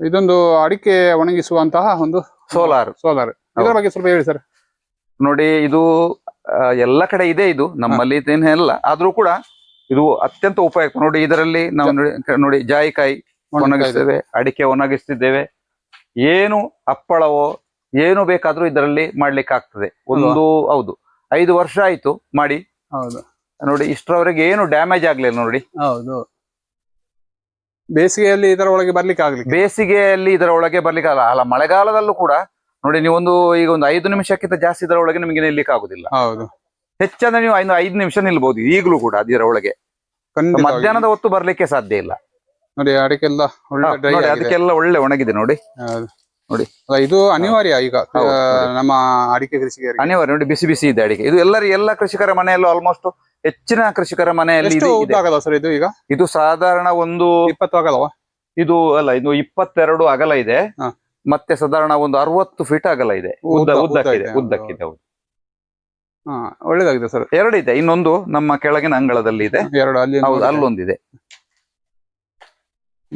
ಇದೊಂದು ಅಡಿಕೆ ಒಣಗಿಸುವಂತಹ ಒಂದು ಸೋಲಾರ್ ಸೋಲಾರ್ ಇದರ ಬಗ್ಗೆ ಸ್ವಲ್ಪ ಹೇಳಿ ಸರ್. ನೋಡಿ ಇದು ಎಲ್ಲ ಕಡೆ ಇದೆ ಇದು. ನಮ್ಮಲ್ಲಿ ಇದೇನಿಲ್ಲ ಆದ್ರೂ ಕೂಡ ಇದು ಅತ್ಯಂತ ಉಪಯುಕ್ತ. ನೋಡಿ ಇದರಲ್ಲಿ ನಾವು ನೋಡಿ ನೋಡಿ ಜಾಯಿಕಾಯಿ ಒಣಗಿಸ್ತೇವೆ ಅಡಿಕೆ ಒಣಗಿಸ್ತಿದ್ದೇವೆ. ಏನು ಹಪ್ಪಳವೋ ಏನು ಬೇಕಾದ್ರೂ ಇದರಲ್ಲಿ ಮಾಡ್ಲಿಕ್ಕೆ ಆಗ್ತದೆ. ಒಂದು ಹೌದು ಐದು ವರ್ಷ ಆಯ್ತು ಮಾಡಿ. ಹೌದು. ನೋಡಿ ಇಷ್ಟರವರೆಗೆ ಏನು ಡ್ಯಾಮೇಜ್ ಆಗ್ಲಿಲ್ಲ ನೋಡಿ. ಹೌದು. ಬೇಸಿಗೆಯಲ್ಲಿ ಇದರ ಒಳಗೆ ಬರ್ಲಿಕ್ಕೆ ಆಗ್ಲಿಕ್ಕೆ? ಬೇಸಿಗೆಯಲ್ಲಿ ಇದರ ಒಳಗೆ ಬರ್ಲಿಕ್ಕೆ ಆಗಲ್ಲ. ಅಲ್ಲ ಮಳೆಗಾಲದಲ್ಲೂ ಕೂಡ ನೋಡಿ ನೀವೊಂದು ಈಗ ಒಂದು ಐದು ನಿಮಿಷಕ್ಕಿಂತ ಜಾಸ್ತಿ ಇದರ ಒಳಗೆ ನಿಮಗೆ ನಿಲ್ಲಿಕ್ಕೆ ಆಗುದಿಲ್ಲ. ಹೌದು. ಹೆಚ್ಚಂದ್ರೆ ನೀವು ಐದು ಐದು ನಿಮಿಷ ನಿಲ್ಬಹುದು ಈಗಲೂ ಕೂಡ ಅದರ ಒಳಗೆ. ಮಧ್ಯಾಹ್ನದ ಹೊತ್ತು ಬರ್ಲಿಕ್ಕೆ ಸಾಧ್ಯ ಇಲ್ಲ. ನೋಡಿ ಅದಕ್ಕೆಲ್ಲ ಅದಕ್ಕೆಲ್ಲ ಒಳ್ಳೆ ಒಣಗಿದೆ ನೋಡಿ. ನೋಡಿ. ಇದು ಅನಿವಾರ್ಯ ಈಗ. ನಮ್ಮ ಅಡಿಕೆ ಕೃಷಿಗೆ ಅನಿವಾರ್ಯ ನೋಡಿ ಬಿಸಿ ಬಿಸಿ ಇದೆ ಅಡಿಕೆ. ಇದು ಎಲ್ಲರ ಎಲ್ಲ ಕೃಷಿಕರ ಮನೆಯಲ್ಲೂ ಆಲ್ಮೋಸ್ಟ್ ಹೆಚ್ಚಿನ ಕೃಷಿಕರ ಮನೆಯಲ್ಲಿ. ಆಗಲ್ಲ ಸರ್ ಇದು ಈಗ? ಇದು ಸಾಧಾರಣ ಒಂದು ಇಪ್ಪತ್ತು ಆಗಲ್ವಾ ಇದು ಅಲ್ಲ ಇದು ಇಪ್ಪತ್ತೆರಡು ಅಗಲ ಇದೆ. ಮತ್ತೆ ಸಾಧಾರಣ ಒಂದು ಅರವತ್ತು ಫೀಟ್ ಅಗಲ ಇದೆ. ಉದ್ದ ಉದ್ದ- ಉದ್ದ ಉದ್ದಕ್ಕಿದೆ ಇದೆ, ಉದ್ದಕ್ಕಿದೆ ಹೌದು. ಒಳ್ಳೇದಾಗಿದೆ ಸರ್. ಎರಡು ಇದೆ. ಇನ್ನೊಂದು ನಮ್ಮ ಕೆಳಗಿನ ಅಂಗಳದಲ್ಲಿ ಇದೆ. ಎರಡು ಅಲ್ಲಿ. ಅಲ್ಲೊಂದಿದೆ.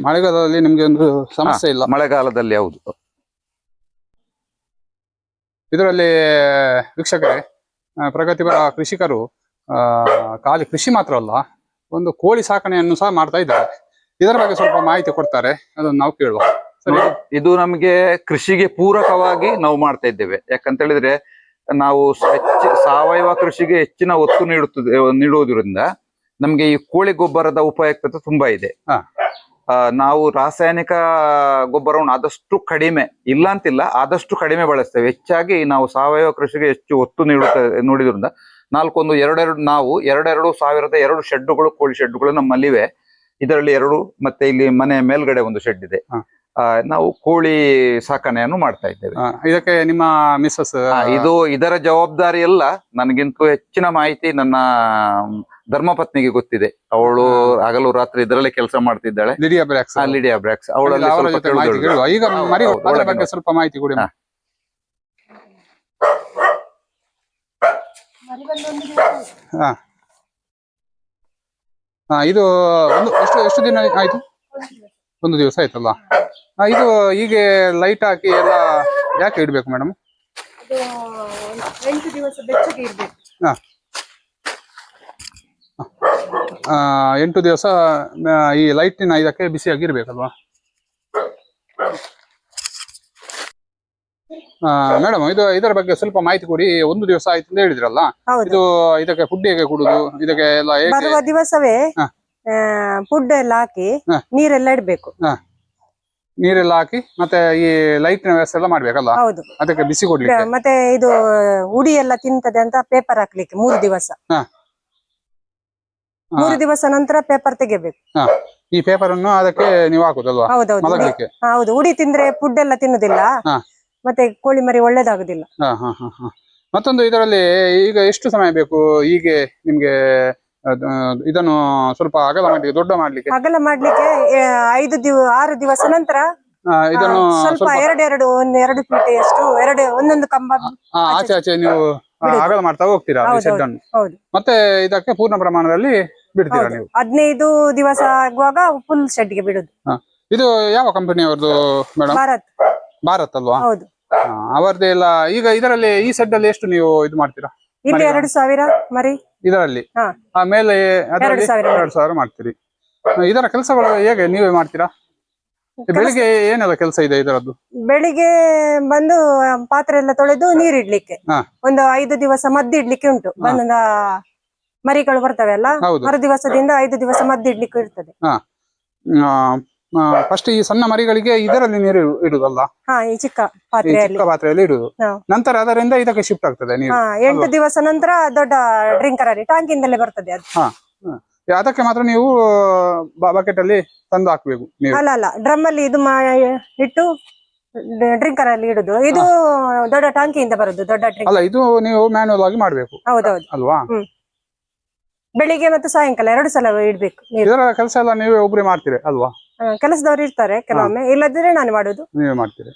ಮಳೆಗಾಲದಲ್ಲಿ ನಿಮ್ಗೆ ಒಂದು ಸಮಸ್ಯೆ ಇಲ್ಲ. ಮಳೆಗಾಲದಲ್ಲಿ ಹೌದು. ಇದರಲ್ಲಿ ವೀಕ್ಷಕರೇ ಪ್ರಗತಿಪರ ಕೃಷಿಕರು ಆ, ಖಾಲಿ ಕೃಷಿ ಮಾತ್ರ ಅಲ್ಲ ಒಂದು ಕೋಳಿ ಸಾಕಣೆಯನ್ನು ಸಹ ಮಾಡ್ತಾ ಇದ್ದಾರೆ. ಇದರ ಬಗ್ಗೆ ಸ್ವಲ್ಪ ಮಾಹಿತಿ ಕೊಡ್ತಾರೆ ಅದನ್ನು ನಾವು ಕೇಳುವ. ಇದು- ನಮಗೆ ಕೃಷಿಗೆ ಪೂರಕವಾಗಿ ನಾವು ಮಾಡ್ತಾ ಇದ್ದೇವೆ. ಯಾಕಂತ ಹೇಳಿದ್ರೆ ನಾವು ಹೆಚ್ಚು- ಸಾವಯವ ಕೃಷಿಗೆ ಹೆಚ್ಚಿನ ಒತ್ತು ನೀಡುತ್ತದೆ ನೀಡುವುದರಿಂದ ನಮಗೆ ಈ ಕೋಳಿ ಗೊಬ್ಬರದ ಉಪಯುಕ್ತತೆ ತುಂಬಾ ಇದೆ. ನಾವು ರಾಸಾಯನಿಕ ಗೊಬ್ಬರವನ್ನು ಆದಷ್ಟು ಕಡಿಮೆ ಇಲ್ಲ ಅಂತಿಲ್ಲ ಆದಷ್ಟು ಕಡಿಮೆ ಬಳಸ್ತೇವೆ. ಹೆಚ್ಚಾಗಿ ನಾವು ಸಾವಯವ ಕೃಷಿಗೆ ಹೆಚ್ಚು ಒತ್ತು ನೀಡುತ್ತ ನೋಡಿದ್ರಿಂದ. ನಾಲ್ಕೊಂದು ಎರಡೆರಡು ನಾವು ಎರಡೆರಡು ಸಾವಿರದ ಎರಡು ಶೆಡ್ಡುಗಳು ಕೋಳಿ ಶೆಡ್ಡುಗಳು ನಮ್ಮಲ್ಲಿವೆ. ಇದರಲ್ಲಿ ಎರಡು ಮತ್ತೆ ಇಲ್ಲಿ ಮನೆ ಮೇಲ್ಗಡೆ ಒಂದು ಶೆಡ್ ಇದೆ. ಆ, ನಾವು ಕೋಳಿ ಸಾಕಣೆಯನ್ನು ಮಾಡ್ತಾ ಇದ್ದೇವೆ. ಇದಕ್ಕೆ ನಿಮ್ಮ ಮಿಸ್ಸಸ್ ಇದು ಇದರ ಜವಾಬ್ದಾರಿ ಎಲ್ಲ ನನಗಿಂತೂ ಹೆಚ್ಚಿನ ಮಾಹಿತಿ ನನ್ನ ಧರ್ಮಪತ್ನಿಗೆ ಗೊತ್ತಿದೆ. ಅವಳು ಹಗಲು ರಾತ್ರಿ ಇದರಲ್ಲೇ ಕೆಲಸ ಮಾಡ್ತಿದ್ದಾಳೆ. ಲಿಡಿಯಾ ಬ್ರ್ಯಾಕ್ಸ್. ಆ, ಲಿಡಿಯಾ ಬ್ರ್ಯಾಕ್ಸ್. ಅವಳಲ್ಲಿ ಅವರ ಸ್ವಲ್ಪ ಜೊತೆ ಮಾಹಿತಿ ಈಗ ಮರಿ ಅದರ ಬಗ್ಗೆ ಸ್ವಲ್ಪ ಮಾಹಿತಿ ಕೊಡಿ ಹಾ. ಹಾ. ಹಾ ಇದು ಒಂದು ಎಷ್ಟು ಎಷ್ಟು ದಿನ ಆಯ್ತು? ಒಂದು ದಿವಸ ಆಯ್ತಲ್ಲ. ಹಾ, ಇದು ಹೀಗೆ ಲೈಟ್ ಹಾಕಿ ಎಲ್ಲ ಯಾಕೆ ಇಡ್ಬೇಕು ಮೇಡಮ್ ಅದು ಎಂಟು ದಿವಸ ಬೆಚ್ಚಗೆ ಇರ್ಬೇಕು ಹಾ. ಎಂಟು ದಿವಸ ಈ ಲೈಟಿನ ಇದಕ್ಕೆ ಬಿಸಿಯಾಗಿರ್ಬೇಕಲ್ವಾ ಮೇಡಮ್ ಇದು ಇದರ ಬಗ್ಗೆ ಸ್ವಲ್ಪ ಮಾಹಿತಿ ಕೊಡಿ. ಒಂದು ದಿವಸ ಆಯ್ತು ಅಂತ ಹೇಳಿದ್ರಲ್ಲ? ಇದು ಇದಕ್ಕೆ ಫುಡ್ ಹೇಗೆ ಕೊಡುದು? ಇದಕ್ಕೆ ಎಲ್ಲ ಹೇಗೆ? ಬರುವ ದಿವಸವೇ ಫುಡ್ ಎಲ್ಲ ಹಾಕಿ. ನೀರೆಲ್ಲ ಇಡ್ಬೇಕು. ನೀರೆಲ್ಲ ಹಾಕಿ ಮತ್ತೆ ಈ ಲೈಟಿನ ವ್ಯವಸ್ಥೆ ಎಲ್ಲ ಮಾಡ್ಬೇಕಲ್ಲ? ಹೌದು. ಅದಕ್ಕೆ ಬಿಸಿ ಕೊಡ್ಲಿಕ್ಕೆ. ಮತ್ತೆ ಇದು ಉಡಿ ಎಲ್ಲ ತಿಂತದೆ ಅಂತ ಪೇಪರ್ ಹಾಕ್ಲಿಕ್ಕೆ ಮೂರು ದಿವಸ. ಹಾ. ಮೂರು ದಿವಸ ನಂತರ ಪೇಪರ್ ತೆಗಿಬೇಕು ಹಾ. ಈ ಪೇಪರ್ ಅನ್ನು ಅದಕ್ಕೆ ನೀವು ಹಾಕುದಲ್ವಾ? ಹೌದೌದು. ಹೌದು. ಉಡಿ ತಿಂದ್ರೆ ಫುಡ್ ಎಲ್ಲ ತಿನ್ನುದಿಲ್ಲ. ಹಾ. ಮತ್ತೆ ಕೋಳಿ ಮರಿ ಒಳ್ಳೇದಾಗುದಿಲ್ಲ. ಹಾ ಹಾ ಹಾ ಹಾ. ಮತ್ತೊಂದು ಇದರಲ್ಲಿ ಈಗ ಎಷ್ಟು ಸಮಯ ಬೇಕು ಹೀಗೆ ನಿಮ್ಗೆ ಅದ್- ಇದನ್ನು ಸ್ವಲ್ಪ ಅಗಲ ಮಾಡ್ಲಿಕ್ಕೆ ದೊಡ್ಡ ಮಾಡ್ಲಿಕ್ಕೆ? ಅಗಲ ಮಾಡ್ಲಿಕ್ಕೆ ಆ, ಐದು ದಿವ ಆರು ದಿವಸ ನಂತರ ಆ, ಇದನ್ನು ಸ್ವಲ್ಪ ಸ್ವಲ್ಪ ಎರಡೆರಡು ಒಂದ್ ಎರಡು ಫೀಟ್ ಎಷ್ಟು ಎರಡು ಒಂದೊಂದು ಕಂಬ ಆ, ಆಚೆ ಆಚೆ ನೀವು ಆ, ಅಗಲ ಮಾಡ್ತಾ ಹೋಗ್ತೀರಾ ಈ ಹೌದು, ಶೆಡ್ ಅನ್ನು? ಹೌದು. ಮತ್ತೆ ಇದಕ್ಕೆ ಪೂರ್ಣ ಪ್ರಮಾಣದಲ್ಲಿ ಬಿಡ್ತೀರಾ ನೀವು? ಹದಿನೈದು ದಿವಸ ಆಗುವಾಗ ಫುಲ್ ಶೆಡ್ಗೆ ಬಿಡುದು. ಇದು ಯಾವ ಕಂಪನಿಯವ್ರದ್ದು ಮೇಡಮ್ ಭಾರತ್. ಭಾರತ್ ಅಲ್ವಾ? ಹೌದು. ಅವರದೇ ಅವರದ್ದೇ ಎಲ್ಲ ಈಗ ಇದರಲ್ಲಿ ಈ ಶೆಡ್ ಅಲ್ಲಿ ಎಷ್ಟು ನೀವು ಇದು ಮಾಡ್ತೀರಾ? ಇಲ್ಲಿ? ಎರಡು ಸಾವಿರ ಮರಿ. ಇದರಲ್ಲಿ? ಹಾ. ಅದರಲ್ಲಿ ಸಾವಿರ. ಎರಡು ಸಾವಿರ ಮಾಡ್ತೀರಿ. ಆ, ಇದರ ಕೆಲಸಗಳು ಹೇಗೆ ನೀವೇ ಮಾಡ್ತೀರಾ? ಬೆಳಿಗ್ಗೆ ಏನೆಲ್ಲ ಕೆಲಸ ಇದೆ ಇದರದ್ದು? ಬೆಳಿಗ್ಗೆ ಬಂದು ಆ, ಪಾತ್ರೆ ಎಲ್ಲ ತೊಳೆದು ನೀರಿಡ್ಲಿಕ್ಕೆ. ಹಾ. ಒಂದು ಐದು ದಿವಸ ಮದ್ದು ಇಡ್ಲಿಕ್ಕೆ ಉಂಟು ಬಂದ ಮರಿಗಳು ಬರ್ತವೆ ಅಲ್ಲ? ಹೌದು. ಮರು ದಿವಸದಿಂದ ಐದು ದಿವಸ ಮದ್ದು ಇಡ್ಲಿಕ್ಕೆ ಇರ್ತದೆ. ಫಸ್ಟ್ ಈ ಸಣ್ಣ ಮರಿಗಳಿಗೆ ಇದರಲ್ಲಿ ನೀರು ಇಡುದಲ್ಲ? ಹಾ ಈ ಚಿಕ್ಕ ಈ ಪಾತ್ರೆಯಲ್ಲಿ ಚಿಕ್ಕ ಪಾತ್ರೆಯಲ್ಲಿ. ಇಡುದು. ಹಾ. ನಂತರ ಅದರಿಂದ ಇದಕ್ಕೆ ಶಿಫ್ಟ್ ಆಗ್ತದೆ ನೀರು. ಹಾ ಎಂಟು ದಿವಸ ನಂತರ ದೊಡ್ಡ ಡ್ರಿಂಕರ್ ಅಲ್ಲಿ ಟ್ಯಾಂಕಿಂದಲೇ ಬರ್ತದೆ ಅದು. ಹಾ ಹಾ. ಅದಕ್ಕೆ ಮಾತ್ರ ನೀವು ಬಕೆಟ್ ಅಲ್ಲಿ ತಂದು ಹಾಕ್ಬೇಕು ನೀರು. ಅಲ್ಲ ಅಲ್ಲ. ಡ್ರಮ್ ಅಲ್ಲಿ ಇದು ಮಾ ಇಟ್ಟು ಡ್ರಿಂಕರ್ ಅಲ್ಲಿ ಇಡುದು. ಇದು ದೊಡ್ಡ ಟ್ಯಾಂಕಿಯಿಂದ ಬರುದು ದೊಡ್ಡ ಡ್ರಿಂಕ್ ಅಲ್ಲ ಇದು ನೀವು ಮ್ಯಾನುವಲ್ ಆಗಿ ಮಾಡ್ಬೇಕು. ಹೌದೌದು. ಅಲ್ವಾ? ಬೆಳಿಗ್ಗೆ ಮತ್ತೆ ಸಾಯಂಕಾಲ ಎರಡು ಸಲ ಇಡ್ಬೇಕು ನೀರು. ಇದರ ಕೆಲಸ ಎಲ್ಲ ನೀವೇ ಒಬ್ರೇ ಮಾಡ್ತೀರಿ ಅಲ್ವಾ? ಕೆಲಸದವರು ಕೆಲಸದವ್ರು ಇರ್ತಾರೆ ಕೆಲವೊಮ್ಮೆ. ಇಲ್ಲದಿದ್ರೆ ನಾನು ಮಾಡುದು. ನೀವೇ ಮಾಡ್ತೀರಿ.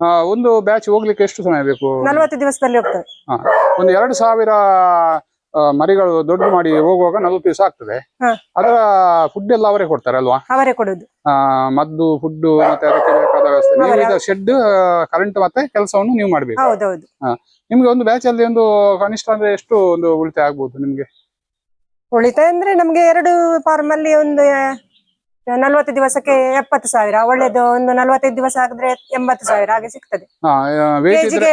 ಆ, ಒಂದು ಬ್ಯಾಚ್ ಹೋಗ್ಲಿಕ್ಕೆ ಎಷ್ಟು ಸಮಯ ಬೇಕು? ನಲವತ್ತು ದಿವಸದಲ್ಲಿ ಹೋಗ್ತದೆ. ಹಾ. ಒಂದು ಎರಡು ಸಾವಿರ ಆ, ಮರಿಗಳು ದೊಡ್ಡ ಮಾಡಿ ಹೋಗುವಾಗ ನಲವತ್ತು ದಿವಸ ಆಗ್ತದೆ. ಹಾ. ಅದರ ಫುಡ್ ಎಲ್ಲ ಅವರೇ ಕೊಡ್ತಾರೆ ಅಲ್ವಾ? ಅವರೇ ಕೊಡುದು. ಆ, ಮದ್ದು ಫುಡ್ ಮತ್ತೆ ಅದಕ್ಕೆ ಬೇಕಾದ ವ್ಯವಸ್ಥೆ. ನೀವು ಶೆಡ್ ಕರೆಂಟ್ ಮತ್ತೆ ಕೆಲಸವನ್ನು ನೀವು ಮಾಡ್ಬೇಕು. ಹೌದೌದು. ನಿಮ್ಗೆ ಒಂದು ಬ್ಯಾಚ್ ಅಲ್ಲಿ ಒಂದು ಕನಿಷ್ಠ ಅಂದ್ರೆ ಎಷ್ಟು ಒಂದು ಉಳಿತಾಯ ಆಗ್ಬಹುದು ನಿಮ್ಗೆ? ಉಳಿತಾಯ ಅಂದ್ರೆ ನಮ್ಗೆ ಎರಡು ಫಾರ್ಮ್ ಅಲ್ಲಿ ಒಂದು ನಲ್ವತ್ತು ದಿವಸಕ್ಕೆ ಎಪ್ಪತ್ತು ಸಾವಿರ. ಒಳ್ಳೇದು ಒಂದು ನಲ್ವತ್ತೈದು ದಿವಸ ಆಗಿದ್ರೆ ಎಂಬತ್ತು ಸಾವಿರ ಹಾಗೆ ಸಿಗ್ತದೆ. ಹಾ weight ಇದ್ರೆ ಕೆಜಿಗೆ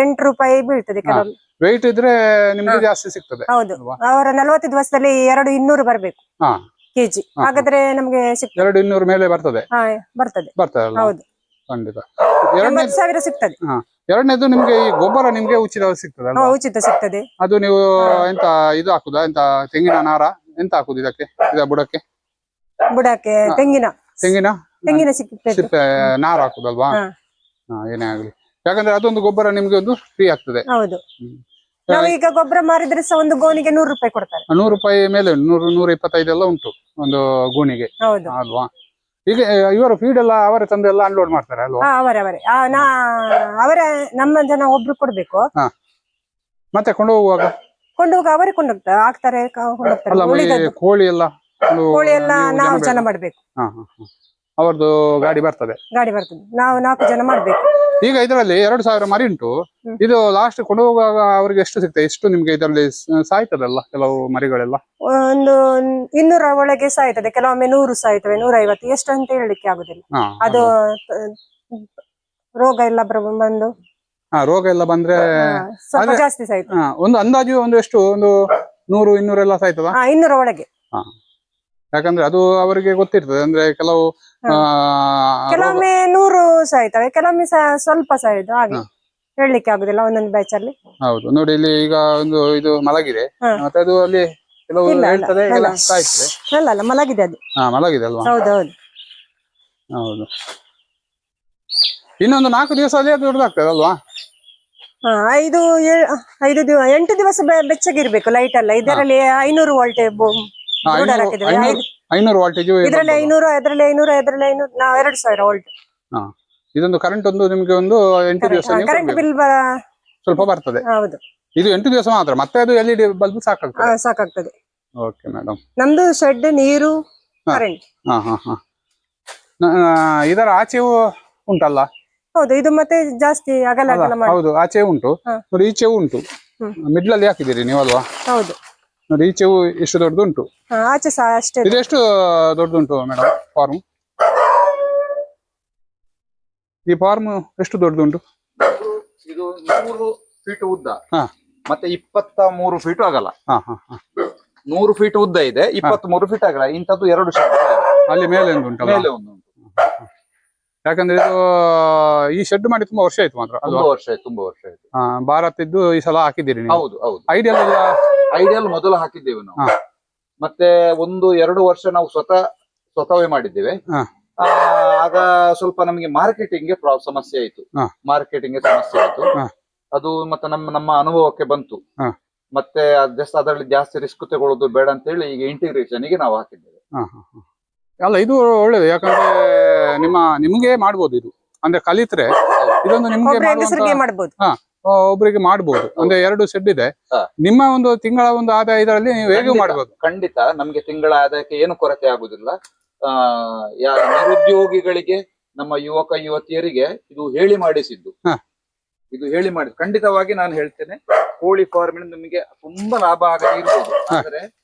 ಎಂಟು ರೂಪಾಯಿ ಬೀಳ್ತದೆ ಕೆಲವೊಮ್ಮೆ. ಇದ್ರೆ ನಿಮ್ಗೆ ಜಾಸ್ತಿ ಸಿಗ್ತದೆ ಹೌದು. ಅಲ್ವಾ? ಅವರ ನಲ್ವತ್ತು ದಿವಸದಲ್ಲಿ ಎರಡು ಇನ್ನೂರು ಬರ್ಬೇಕು. ಹಾ. ಕೆಜಿ ಹಾ. ಹಾಗಾದ್ರೆ ನಮ್ಗೆ ಸಿಗ್ತದೆ. ಎರಡು ಇನ್ನೂರು ಮೇಲೆ ಬರ್ತದೆ? ಹಾ ಬರ್ತದೆ. ಬರ್ತದೆ ಅಲ್ವಾ ಹೌದು. ಖಂಡಿತ. ಎರಡನೇ ಎಂಬತ್ತು ಸಾವಿರ ಸಿಗ್ತದೆ. ಎರಡನೇದು ನಿಮ್ಗೆ ಈ ಗೊಬ್ಬರ ನಿಮ್ಗೆ ಉಚಿತ ಸಿಗ್ತದೆ ಅಲ್ವಾ ಉಚಿತ ಸಿಗ್ತದೆ. ಅದು ನೀವು ಎಂತ ಇದು ಹಾಕುದಾ? ಎಂತ ತೆಂಗಿನ ನಾರ? ಎಂತ ಹಾಕುದು ಇದಕ್ಕೆ ಇದ ಬುಡಕ್ಕೆ? ಬುಡಕ್ಕೆ ತೆಂಗಿನ. ತೆಂಗಿನ? ತೆಂಗಿನ ಸಿಗ್ತದೆ. ಸಿಪ್ಪೆ ನಾರ ಹಾಕುದಲ್ವಾ? ಹಾ. ಹಾ ಏನೇ ಆಗ್ಲಿ. ಯಾಕಂದ್ರೆ ಅದೊಂದು ಗೊಬ್ಬರ ನಿಮ್ಗೆ ಒಂದು ಫ್ರೀ ಆಗ್ತದೆ. ಹೌದು. ನಾವು ಈಗ ಗೊಬ್ಬರ ಮಾರಿದ್ರೆ ಸಹ ಒಂದು ಗೋನಿಗೆ ನೂರು ರೂಪಾಯಿ ಕೊಡ್ತಾರೆ. ನೂರು ರೂಪಾಯಿ ಮೇಲೆ. ನೂರು ನೂರ ಇಪ್ಪತ್ತೈದೆಲ್ಲ ಉಂಟು ಒಂದು ಗೋಣಿಗೆ. ಹೌದು. ಅಲ್ವಾ? ಈಗ ಇವರು ಫೀಡ್ ಎಲ್ಲ ಅವರೇ ತಂದು ಎಲ್ಲ ಅನ್ಲೋಡ್ ಮಾಡ್ತಾರೆ ಅಲ್ವಾ? ಅವರೇ ಅವರೇ. ಆ, ನಾ ಅವರ ನಮ್ಮ ಜನ ಒಬ್ರು ಕೊಡ್ಬೇಕು. ಮತ್ತೆ ಕೊಂಡು ಹೋಗುವಾಗ ಕೊಂಡು ಹೋಗಿ ಅವರೇ ಕೊಂಡೋಗ್ತಾರೆ ಹಾಕ್ತಾರೆ ಕ- ಕೊಂಡೋಗ್ತಾರೆ. ಅಲ್ಲ ಈ ಉಳಿದದ್ದು. ಕೋಳಿ ಎಲ್ಲ ಒಂದು ಕೋಳಿ ಎಲ್ಲ ನೀವು ಜನ ಜನ ಬೇಕು. ಮಾಡ್ಬೇಕು. ಹಾ ಹಾ ಹಾ. ಅವರದ್ದು ಗಾಡಿ ಬರ್ತದೆ. ಗಾಡಿ ಬರ್ತದೆ. ನಾವು ನಾಲ್ಕು ಜನ ಮಾಡ್ಬೇಕು. ಈಗ ಇದರಲ್ಲಿ ಎರಡು ಸಾವಿರ ಮರಿ ಉಂಟು. ಇದು ಲಾಸ್ಟ್ ಕೊಂಡು ಹೋಗುವಾಗ ಅವರಿಗೆ ಎಷ್ಟು ಸಿಗ್ತದೆ? ಎಷ್ಟು ನಿಮ್ಗೆ ಇದರಲ್ಲಿ ಸಾಯ್ತದಲ್ಲ ಕೆಲವು ಮರಿಗಳೆಲ್ಲ? ಒಂದು ಇನ್ನೂರ ಒಳಗೆ ಸಾಯ್ತದೆ. ಕೆಲವೊಮ್ಮೆ ನೂರು ಸಾಯ್ತವೆ. ನೂರ ಐವತ್ತು ಎಷ್ಟು ಅಂತ ಹೇಳಲಿಕ್ಕೆ ಆಗುದಿಲ್ಲ. ಅದು ರೋಗ ಎಲ್ಲ ಬಂದು. ರೋಗ ಎಲ್ಲ ಬಂದ್ರೆ ಜಾಸ್ತಿ ಸಾಯ್ತು ಒಂದು ಅಂದಾಜು ಒಂದು ಎಷ್ಟು? ಒಂದು ನೂರು ಇನ್ನೂರೆಲ್ಲ ಸಾಯ್ತದ? ಇನ್ನೂರ ಒಳಗೆ. ಯಾಕಂದ್ರೆ ಅದು ಅವರಿಗೆ ಗೊತ್ತಿರ್ತದೆ. ಅಂದ್ರೆ ಕೆಲವು ಆ, ಕೆಲವೊಮ್ಮೆ ನೂರು ಸಾಯ್ತವೆ ಕೆಲವೊಮ್ಮೆ ಸ- ಸ್ವಲ್ಪ ಸಾಯುದು ಹಾಗೆ. ಹೇಳಲಿಕ್ಕೆ ಆಗುದಿಲ್ಲ ಒಂದೊಂದು ಬ್ಯಾಚ್ ಅಲ್ಲಿ. ಹೌದು. ನೋಡಿ ಇಲ್ಲಿ ಈಗ ಒಂದು ಇದು ಮಲಗಿದೆ. ಹಾ. ಮತ್ತೆ ಅದು ಅಲ್ಲಿ ಕೆಲವು ಇಲ್ಲ, ಇಲ್ಲ, ಹೇಳ್ತದೆ ಇಲ್ಲ. ಎಲ್ಲ ಸಾಯ್ತದೆ ಅಲ್ಲ ಅಲ್ಲ ಮಲಗಿದೆ ಅದು. ಹಾ ಮಲಗಿದೆ ಅಲ್ವಾ? ಹೌದೌದು ಹೌದು. ಇನ್ನೊಂದು ನಾಲ್ಕು ದಿವಸ ಅದೇ ದೊಡ್ಡದಾಗ್ತದೆ ಅಲ್ವಾ? ಹಾ ಐದು ಏಳ್- ಐದು ದಿವ ಎಂಟು ದಿವಸ ಬೆ- ಬೆಚ್ಚಗಿರ್ಬೇಕು ಲೈಟ್ ಅಲ್ಲ ಇದರಲ್ಲಿ ಐನೂರು ವೋಲ್ಟ್ ಹಾ, ಬ್ರೂಡರ್ ಐನೂರು- ವಾಲ್ಟೇಜ್ ಇದ್ರಲ್ಲಿ ಐನೂರು ಅದ್ರಲ್ಲಿ ಐನೂರು ಅದ್ರಲ್ಲಿ ಐನೂರು ನಾವು ಎರಡು ಸಾವಿರ ವೋಲ್ಟ್ ಇದೊಂದು ಕರೆಂಟ್ ಒಂದು ನಿಮ್ಗೆ ಒಂದು ಎಂಟು ದಿವಸ ಕರೆಂಟ್. ಬಿಲ್ ಸ್ವಲ್ಪ ಬರ್ತದೆ. ಹೌದು. ಇದು ಎಂಟು ದಿವಸ ಮಾತ್ರ ಮತ್ತೆ ಅದು ಎಲ್ ಇ ಡಿ ಬಲ್ಬ್ ಸಾಕಾಗ್ತದೆ. ಸಾಕಾಗ್ತದೆ. ಓಕೆ ಮೇಡಮ್ ನಮ್ದು ಶೆಡ್ ನೀರು ಕರೆಂಟ್ ಹಾ ಹಾ ಹಾ. ಇದರ ಆಚೆಯೂ ಉಂಟಲ್ಲ? ಹೌದು ಇದು ಮತ್ತೆ ಜಾಸ್ತಿ ಅಗಲ ಅಗಲ ಹೌದು ಆಚೆ ಉಂಟು. ಈಚೆ ಉಂಟು. ಮಿಡ್ಲಲ್ಲಿ ಹಾಕಿದ್ದೀರಿ ನೀವಲ್ವಾ? ಹೌದು. ನೋಡಿ ಈಚೆವು ಎಷ್ಟು ದೊಡ್ಡದು ಉಂಟು ಹಾ, ಆಚೆ ಸಹ ಅಷ್ಟೇ ಇದೆಷ್ಟು ದೊಡ್ಡದುಂಟು ಮೇಡಮ್ ಫಾರ್ಮ್? ಈ ಫಾರ್ಮ್ ಎಷ್ಟು ದೊಡ್ಡದುಂಟು? ಇದು ನೂರು ಫೀಟ್ ಉದ್ದ. ಹಾ. ಮತ್ತೆ ಇಪ್ಪತ್ತ ಮೂರು ಫೀಟ್ ಆಗಲ್ಲ. ಹಾ ಹಾ ಹಾ. ನೂರು ಫೀಟ್ ಉದ್ದ ಇದೆ ಇಪ್ಪತ್ತ್ ಮೂರು ಫೀಟ್ ಆಗಲ್ಲ. ಇಂಥದ್ದು ಎರಡು ಶೆಡ್ ಅಲ್ಲಿ ಮೇಲೆ ಒಂದು ಉಂಟು ಮೇಲೆ ಒಂದು ಉಂಟು. ಯಾಕಂದ್ರೆ ಇದು ಈ ಶೆಡ್ ಮಾಡಿ ತುಂಬಾ ವರ್ಷ ಆಯ್ತು ಮಾತ್ರ ತುಂಬಾ ವರ್ಷ ಆಯ್ತು ತುಂಬಾ ವರ್ಷ ಆಯ್ತು. ಭಾರತ್ ಇದ್ದು ಈ ಸಲ ಹಾಕಿದ್ದೀರಿ ನೀವು? ಹೌದು ಹೌದು. ಐಡಿಯಲ್ ಎಲ್ಲ ಐಡಿಯಲ್ ಮೊದಲು ಹಾಕಿದ್ದೇವೆ ನಾವು. ಮತ್ತೆ ಒಂದು ಎರಡು ವರ್ಷ ನಾವು ಸ್ವತಃ ಸ್ವತಃವೇ ಮಾಡಿದ್ದೇವೆ. ಆ, ಆಗ ಸ್ವಲ್ಪ ನಮಗೆ ಮಾರ್ಕೆಟಿಂಗ್ಗೆ ಸಮಸ್ಯೆ ಆಯ್ತು. ಮಾರ್ಕೆಟಿಂಗ್ಗೆ ಸಮಸ್ಯೆ ಆಯ್ತು. ಅದು ಮತ್ತೆ ನಮ್ಮ ನಮ್ಮ ಅನುಭವಕ್ಕೆ ಬಂತು. ಮತ್ತೆ ಜಸ್ಟ್ ಅದರಲ್ಲಿ ಜಾಸ್ತಿ ರಿಸ್ಕ್ ತಗೊಳ್ಳೋದು ಬೇಡ ಅಂತ ಹೇಳಿ ಈಗ ಇಂಟಿಗ್ರೇಷನ್ಗೆ ನಾವು ಹಾಕಿದ್ದೇವೆ. ಅಲ್ಲ ಇದು ಒಳ್ಳೇದು. ಯಾಕಂದ್ರೆ ನಿಮ್ಮ ನಿಮ್ಗೆ ಮಾಡ್ಬೋದು ಇದು. ಅಂದ್ರೆ ಕಲಿತ್ರೆ ಇದೊಂದು ನಿಮ್ಗೆ ಒಬ್ಬರಿಗೆ ಮಾಡಬಹುದು ಮಾಡ್ಬೋದು. ಅಂದ್ರೆ ಎರಡು ಶೆಡ್ ಇದೆ. ನಿಮ್ಮ ಒಂದು ತಿಂಗಳ ಒಂದು ಆದಾಯ ಇದರಲ್ಲಿ ನೀವು ಹೇಗೆ ಮಾಡಬಹುದು ಖಂಡಿತ. ನಮ್ಗೆ ತಿಂಗಳ ಆದಾಯಕ್ಕೆ ಏನು ಕೊರತೆ ಆಗುದಿಲ್ಲ. ಆ ಯಾ ನಿರುದ್ಯೋಗಿಗಳಿಗೆ ನಮ್ಮ ಯುವಕ ಯುವತಿಯರಿಗೆ ಇದು ಹೇಳಿ ಮಾಡಿಸಿದ್ದು. ಹಾ. ಇದು ಹೇಳಿ ಮಾಡಿ ಖಂಡಿತವಾಗಿ ನಾನು ಹೇಳ್ತೇನೆ ಕೋಳಿ ಫಾರ್ಮ್ ನಿಮಗೆ ತುಂಬಾ ಲಾಭ ಆಗದೇ ಇರ್ಬೋದು. ಆದ್ರೆ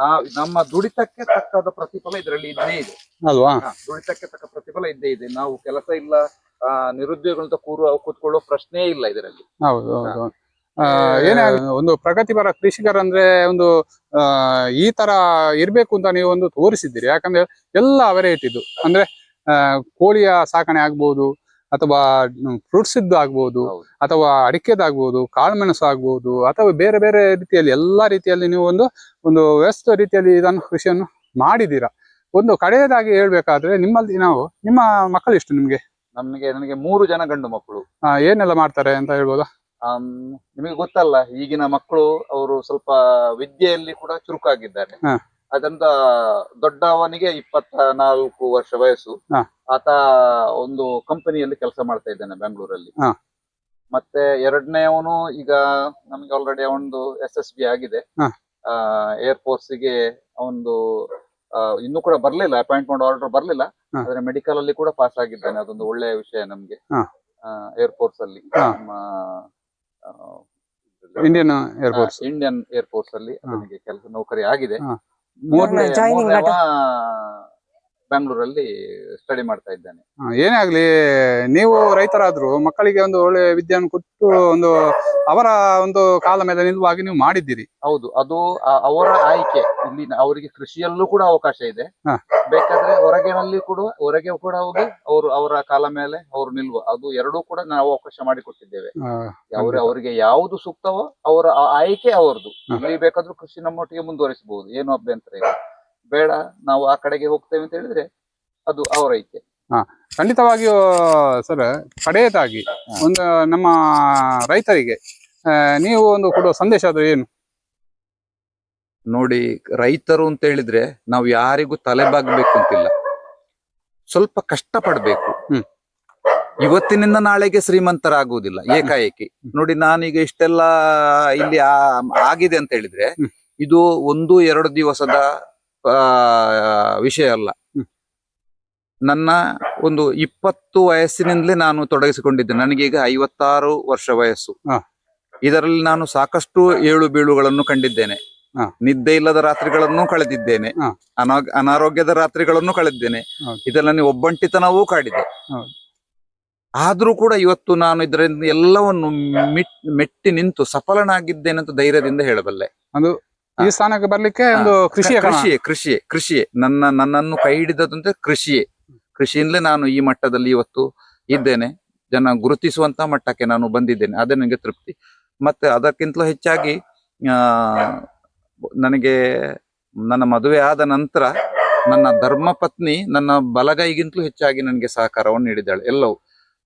ನಾವ್ ನಮ್ಮ ದುಡಿತಕ್ಕೆ ತಕ್ಕದ ಪ್ರತಿಫಲ ಇದರಲ್ಲಿ ಇದ್ದೇ ಇದೆ. ಅಲ್ವಾ? ದುಡಿತಕ್ಕೆ ತಕ್ಕ ಪ್ರತಿಫಲ ಇದ್ದೇ ಇದೆ. ನಾವು ಕೆಲಸ ಇಲ್ಲ ನಿರುದ್ಯೋಗ ಕೂರುವ ಕೂರು ಕೂತ್ಕೊಳ್ಳೋ ಪ್ರಶ್ನೆ ಇಲ್ಲ ಇದರಲ್ಲಿ. ಹೌದು ಹೌದು. ಏನೇ ಒಂದು ಪ್ರಗತಿಪರ ಕೃಷಿಕರಂದ್ರೆ ಒಂದು ಈ ತರ ಇರ್ಬೇಕು ಅಂತ ನೀವು ಒಂದು ತೋರಿಸಿದ್ದೀರಿ. ಯಾಕಂದ್ರೆ ಎಲ್ಲ ವೆರೈಟಿದು ಅಂದ್ರೆ ಕೋಳಿಯ ಸಾಕಣೆ ಆಗ್ಬೋದು ಅಥವಾ ಫ್ರೂಟ್ಸ್ ಇದ್ದು ಆಗ್ಬೋದು ಅಥವಾ ಅಡಿಕೆದಾಗ್ಬೋದು ಕಾಳುಮೆಣಸು ಆಗ್ಬೋದು ಅಥವಾ ಬೇರೆ ಬೇರೆ ರೀತಿಯಲ್ಲಿ ಎಲ್ಲಾ ರೀತಿಯಲ್ಲಿ ನೀವು ಒಂದು ಒಂದು ವ್ಯವಸ್ಥಿತ ರೀತಿಯಲ್ಲಿ ಇದನ್ನು ಕೃಷಿಯನ್ನು ಮಾಡಿದ್ದೀರಾ? ಒಂದು ಕಡೆಯದಾಗಿ ಹೇಳ್ಬೇಕಾದ್ರೆ ನಿಮ್ಮಲ್ಲಿ ನಾವು ನಿಮ್ಮ ಮಕ್ಕಳು ಎಷ್ಟು ನಿಮ್ಗೆ? ನಮಗೆ ನನಗೆ ಮೂರು ಜನ ಗಂಡು ಮಕ್ಕಳು. ಆ, ಏನೆಲ್ಲ ಮಾಡ್ತಾರೆ ಅಂತ ಹೇಳ್ಬೋದು? ಆಮ್, ನಿಮಗೆ ಗೊತ್ತಲ್ಲ ಈಗಿನ ಮಕ್ಕಳು ಅವರು ಸ್ವಲ್ಪ ವಿದ್ಯೆಯಲ್ಲಿ ಕೂಡ ಚುರುಕಾಗಿದ್ದಾರೆ. ಹಾ. ಅದರಿಂದ ದೊಡ್ಡವನಿಗೆ ಇಪ್ಪತ್ತ ನಾಲ್ಕು ವರ್ಷ ವಯಸ್ಸು ಹಾ. ಆತ ಒಂದು ಕಂಪನಿಯಲ್ಲಿ ಕೆಲಸ ಮಾಡ್ತಾ ಇದ್ದಾನೆ ಬೆಂಗಳೂರಲ್ಲಿ ಹಾ. ಮತ್ತೆ ಎರಡನೇವನು ಈಗ ನಮಗೆ ಆಲ್ರೆಡಿ ಅವನದು ಎಸ್ ಎಸ್ ಬಿ ಆಗಿದೆ ಹಾ. ಏರ್ ಫೋರ್ಸ್ಗೆ ಒಂದು ಇನ್ನೂ ಕೂಡ ಬರ್ಲಿಲ್ಲ ಅಪಾಯಿಂಟ್ಮೆಂಟ್ ಆರ್ಡರ್ ಬರ್ಲಿಲ್ಲ ಹಾ. ಆದ್ರೆ ಮೆಡಿಕಲ್ ಅಲ್ಲಿ ಕೂಡ ಪಾಸ್ ಆಗಿದ್ದಾನೆ ಅದೊಂದು ಒಳ್ಳೆಯ ವಿಷಯ ನಮ್ಗೆ ಹಾ. ಏರ್ಫೋರ್ಸ್ ಅಲ್ಲಿ ಹಾ. ನಮ್ಮ ಆ, ಇಂಡಿಯನ್ ಏರ್ಫೋರ್ಸ್ ಇಂಡಿಯನ್ ಏರ್ಫೋರ್ಸ್ ಅಲ್ಲಿ ಅವನಿಗೆ ಕೆಲಸ ನೌಕರಿ ಆಗಿದೆ ಹಾ. ಮೂರನೇ Joining ಮೂರನೇವ ಬೆಂಗಳೂರಲ್ಲಿ ಸ್ಟಡಿ ಮಾಡ್ತಾ ಇದ್ದಾನೆ. ಏನೇ ಆಗ್ಲಿ ನೀವು ರೈತರಾದ್ರು ಮಕ್ಕಳಿಗೆ ಒಂದು ಒಳ್ಳೆ ವಿದ್ಯೆಯನ್ನು ಕೊಟ್ಟು ಒಂದು ಅವರ ಒಂದು ಕಾಲ ಮೇಲೆ ನಿಲ್ಲುವಾಗಿ ನೀವು ಮಾಡಿದ್ದೀರಿ. ಹೌದು ಅದು ಅವರ ಆಯ್ಕೆ. ಇಲ್ಲಿ ನ- ಅವರಿಗೆ ಕೃಷಿಯಲ್ಲೂ ಕೂಡ ಅವಕಾಶ ಇದೆ. ಹಾ. ಬೇಕಾದ್ರೆ ಹೊರಗಿನಲ್ಲಿ ಕೂಡ ಹೊರಗೆ ಕೂಡ ಹೋಗಿ ಅವರು ಅವರ ಕಾಲ ಮೇಲೆ ಅವರು ನಿಲ್ವ. ಅದು ಎರಡೂ ಕೂಡ ನಾವು ಅವಕಾಶ ಮಾಡಿಕೊಟ್ಟಿದ್ದೇವೆ. ಆ, ಅವ್ರ ಅವರಿಗೆ ಯಾವುದು ಸೂಕ್ತವೋ ಅವರ ಆ ಆಯ್ಕೆ ಅವರದು ಹಾ. ಇಲ್ಲಿ ಬೇಕಾದ್ರೂ ಕೃಷಿ ನಮ್ಮೊಟ್ಟಿಗೆ ಮುಂದುವರಿಸಬಹುದು. ಏನು ಅಭ್ಯಂತರ ಇಲ್ಲ. ಬೇಡ ನಾವು ಆ ಕಡೆಗೆ ಹೋಗ್ತೇವೆ ಅಂತ ಹೇಳಿದ್ರೆ ಅದು ಅವರ ಹಾ ಖಂಡಿತವಾಗಿಯೂ ಸರ್ ಕಡೆಯದಾಗಿ ಒಂದು ನಮ್ಮ ರೈತರಿಗೆ ನೀವು ಒಂದು ಕೊಡುವ ಸಂದೇಶ ಅದು ಏನು? ನೋಡಿ ರೈತರು ಅಂತ ಹೇಳಿದ್ರೆ ನಾವು ಯಾರಿಗೂ ತಲೆಬಾಗ್ಬೇಕು ಅಂತಿಲ್ಲ. ಸ್ವಲ್ಪ ಕಷ್ಟ ಪಡ್ಬೇಕು ಹ್ಮ್. ಇವತ್ತಿನಿಂದ ನಾಳೆಗೆ ಶ್ರೀಮಂತರಾಗುವುದಿಲ್ಲ ಏಕಾಏಕಿ. ನೋಡಿ ನಾನೀಗ ಇಷ್ಟೆಲ್ಲ ಇಲ್ಲಿ ಆಗಿದೆ ಅಂತ ಹೇಳಿದ್ರೆ ಇದು ಒಂದು ಎರಡು ದಿವಸದ ವಿಷಯ ಅಲ್ಲ. ನನ್ನ ಒಂದು ಇಪ್ಪತ್ತು ವಯಸ್ಸಿನಿಂದಲೇ ನಾನು ತೊಡಗಿಸಿಕೊಂಡಿದ್ದೆ ನನಗೀಗ ಐವತ್ತಾರು ವರ್ಷ ವಯಸ್ಸು. ಇದರಲ್ಲಿ ನಾನು ಸಾಕಷ್ಟು ಏಳು ಬೀಳುಗಳನ್ನು ಕಂಡಿದ್ದೇನೆ. ನಿದ್ದೆ ಇಲ್ಲದ ರಾತ್ರಿಗಳನ್ನು ಕಳೆದಿದ್ದೇನೆ. ಅನಾರೋಗ್ಯದ ರಾತ್ರಿಗಳನ್ನು ಕಳೆದಿದ್ದೇನೆ. ಇದರಲ್ಲಿ ಒಬ್ಬಂಟಿತನವೂ ಕಾಡಿದೆ ಆದರೂ ಕೂಡ ಇವತ್ತು ನಾನು ಇದರಿಂದ ಎಲ್ಲವನ್ನು ಮಿಟ್ ಮೆಟ್ಟಿ ನಿಂತು ಸಫಲನಾಗಿದ್ದೇನೆ ಅಂತ ಧೈರ್ಯದಿಂದ ಹೇಳಬಲ್ಲೆ ಈ ಸ್ಥಾನಕ್ಕೆ ಬರ್ಲಿಕ್ಕೆ ಒಂದು ಕೃಷಿ ಕೃಷಿ ಕೃಷಿ ಕೃಷಿ ನನ್ನ ನನ್ನನ್ನು ಕೈ ಹಿಡಿದದಂತೆ ಕೃಷಿಯೇ. ಕೃಷಿಯಿಂದಲೇ ನಾನು ಈ ಮಟ್ಟದಲ್ಲಿ ಇವತ್ತು ಇದ್ದೇನೆ. ಜನ ಗುರುತಿಸುವಂತ ಮಟ್ಟಕ್ಕೆ ನಾನು ಬಂದಿದ್ದೇನೆ. ಅದೇ ನನಗೆ ತೃಪ್ತಿ. ಮತ್ತೆ ಅದಕ್ಕಿಂತಲೂ ಹೆಚ್ಚಾಗಿ ಆ ನನಗೆ ನನ್ನ ಮದುವೆ ಆದ ನಂತರ ನನ್ನ ಧರ್ಮ ಪತ್ನಿ ನನ್ನ ಬಲಗೈಗಿಂತಲೂ ಹೆಚ್ಚಾಗಿ ನನಗೆ ಸಹಕಾರವನ್ನು ನೀಡಿದ್ದಾಳೆ. ಎಲ್ಲವೂ.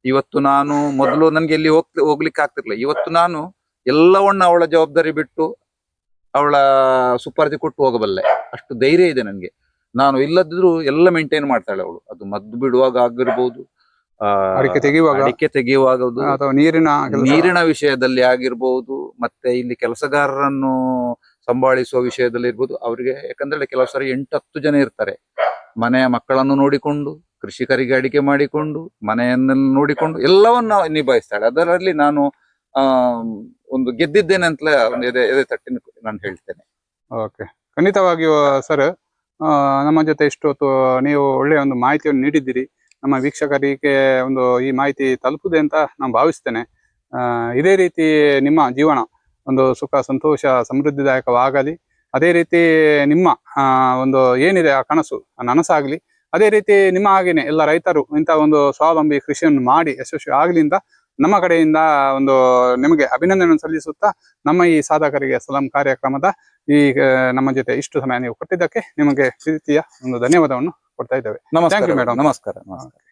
ಇವತ್ತು ನಾನು ಮೊದಲು ನನಗೆ ಇಲ್ಲಿ ಹೋಗ್ ಹೋಗ್ಲಿಕ್ಕೆ ಆಗ್ತಿರ್ಲಿಲ್ಲ. ಇವತ್ತು ನಾನು ಎಲ್ಲವನ್ನ ಅವಳ ಜವಾಬ್ದಾರಿ ಬಿಟ್ಟು ಅವಳ ಸುಪಾರ್ದಿ ಕೊಟ್ಟು ಹೋಗಬಲ್ಲೆ. ಅಷ್ಟು ಧೈರ್ಯ ಇದೆ ನನಗೆ. ನಾನು ಇಲ್ಲದಿದ್ರು ಎಲ್ಲ ಮೇಂಟೈನ್ ಮಾಡ್ತಾಳೆ ಅವಳು. ಅದು ಮದ್ದು ಬಿಡುವಾಗ ಆಗಿರ್ಬೋದು ಅಡಿಕೆ ತೆಗೆಯುವಾಗ. ಅಡಿಕೆ ತೆಗೆಯುವಾಗದು ಅಥವಾ ನೀರಿನ. ನೀರಿನ ವಿಷಯದಲ್ಲಿ ಆಗಿರ್ಬೋದು ಮತ್ತೆ ಇಲ್ಲಿ ಕೆಲಸಗಾರರನ್ನು ಸಂಭಾಳಿಸುವ ವಿಷಯದಲ್ಲಿ ಇರ್ಬೋದು. ಅವರಿಗೆ ಯಾಕಂದ್ರೆ ಕೆಲವು ಸಾರಿ ಎಂಟು ಹತ್ತು ಜನ ಇರ್ತಾರೆ. ಮನೆಯ ಮಕ್ಕಳನ್ನು ನೋಡಿಕೊಂಡು ಕೃಷಿಕರಿಗೆ ಅಡಿಕೆ ಮಾಡಿಕೊಂಡು ಮನೆಯನ್ನೆಲ್ಲ ನೋಡಿಕೊಂಡು ಎಲ್ಲವನ್ನ ನಿಭಾಯಿಸ್ತಾಳೆ. ಅದರಲ್ಲಿ ನಾನು ಆ ಒಂದು ಗೆದ್ದಿದ್ದೇನೆ ಒಂದು ಎದೆ ಎದೆ ತಟ್ಟಿನ ನಾನು ಹೇಳ್ತೇನೆ. ಓಕೆ ಖಂಡಿತವಾಗಿಯೂ ಸರ್ ನಮ್ಮ ಜೊತೆ ಇಷ್ಟು ಹೊತ್ತು ನೀವು ಒಳ್ಳೆಯ ಒಂದು ಮಾಹಿತಿಯನ್ನು ನೀಡಿದ್ದೀರಿ. ನಮ್ಮ ವೀಕ್ಷಕರಿಗೆ ಒಂದು ಈ ಮಾಹಿತಿ ತಲುಪುದೆ ಅಂತ ನಾನು ಭಾವಿಸ್ತೇನೆ. ಇದೇ ರೀತಿ ನಿಮ್ಮ ಜೀವನ ಒಂದು ಸುಖ, ಸಂತೋಷ, ಸಮೃದ್ಧಿದಾಯಕವಾಗಲಿ. ಅದೇ ರೀತಿ ನಿಮ್ಮ ಒಂದು ಏನಿದೆ ಆ ಕನಸು ನನಸಾಗಲಿ. ಅದೇ ರೀತಿ ನಿಮ್ಮ ಹಾಗೇನೆ ಎಲ್ಲ ರೈತರು ಇಂಥ ಒಂದು ಸ್ವಾವಲಂಬಿ ಕೃಷಿಯನ್ನು ಮಾಡಿ ಯಶಸ್ವಿ ಆಗಲಿ ಅಂತ ನಮ್ಮ ಕಡೆಯಿಂದ ಒಂದು ನಿಮಗೆ ಅಭಿನಂದನೆ ಸಲ್ಲಿಸುತ್ತಾ ನಮ್ಮ ಈ ಸಾಧಕರಿಗೆ ಸಲಾಂ ಕಾರ್ಯಕ್ರಮದ ಈ ನಮ್ಮ ಜೊತೆ ಇಷ್ಟು ಸಮಯ ನೀವು ಕೊಟ್ಟಿದ್ದಕ್ಕೆ ನಿಮಗೆ ಪ್ರೀತಿಯ ಒಂದು ಧನ್ಯವಾದವನ್ನು ಕೊಡ್ತಾ ಇದ್ದೇವೆ. ನಮಸ್ಕಾರ ಮೇಡಮ್. ನಮಸ್ಕಾರ ನಮಸ್ಕಾರ.